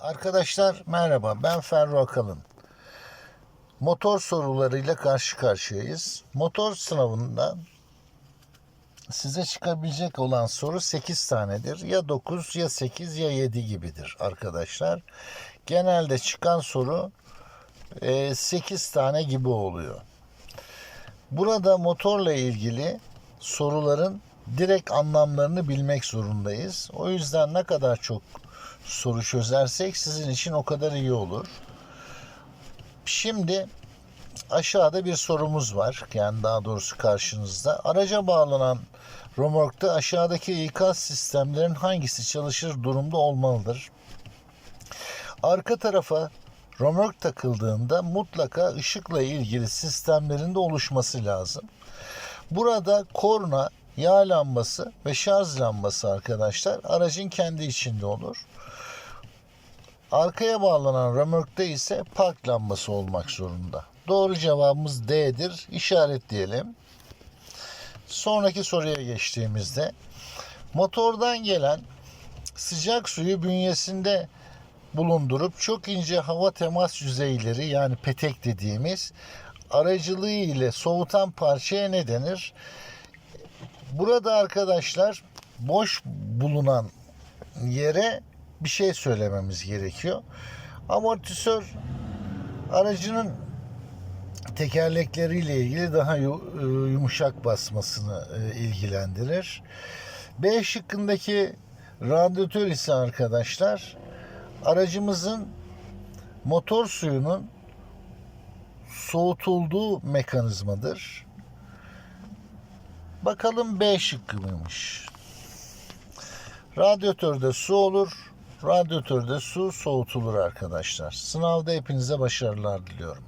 Arkadaşlar merhaba ben Ferro Akalın. Motor sorularıyla karşı karşıyayız. Motor sınavında size çıkabilecek olan soru 8 tanedir. Ya 9 ya 8 ya 7 gibidir arkadaşlar. Genelde çıkan soru 8 tane gibi oluyor. Burada motorla ilgili soruların direkt anlamlarını bilmek zorundayız. O yüzden ne kadar çok soru çözersek sizin için o kadar iyi olur. Şimdi aşağıda bir sorumuz var. Yani daha doğrusu karşınızda. Araca bağlanan romorkta aşağıdaki ikaz sistemlerin hangisi çalışır durumda olmalıdır? Arka tarafa romork takıldığında mutlaka ışıkla ilgili sistemlerin de oluşması lazım. Burada korna, yağ lambası ve şarj lambası arkadaşlar aracın kendi içinde olur. Arkaya bağlanan römorkta ise park lambası olmak zorunda. Doğru cevabımız D'dir. İşaretleyelim. Sonraki soruya geçtiğimizde motordan gelen sıcak suyu bünyesinde bulundurup çok ince hava temas yüzeyleri yani petek dediğimiz aracılığı ile soğutan parçaya ne denir? Burada arkadaşlar boş bulunan yere bir şey söylememiz gerekiyor. Amortisör aracının tekerlekleriyle ilgili daha e, yumuşak basmasını e, ilgilendirir. B şıkkındaki radyatör ise arkadaşlar aracımızın motor suyunun soğutulduğu mekanizmadır. Bakalım B şıkkı mıymış? Radyatörde su olur. Radyatörde su soğutulur arkadaşlar. Sınavda hepinize başarılar diliyorum.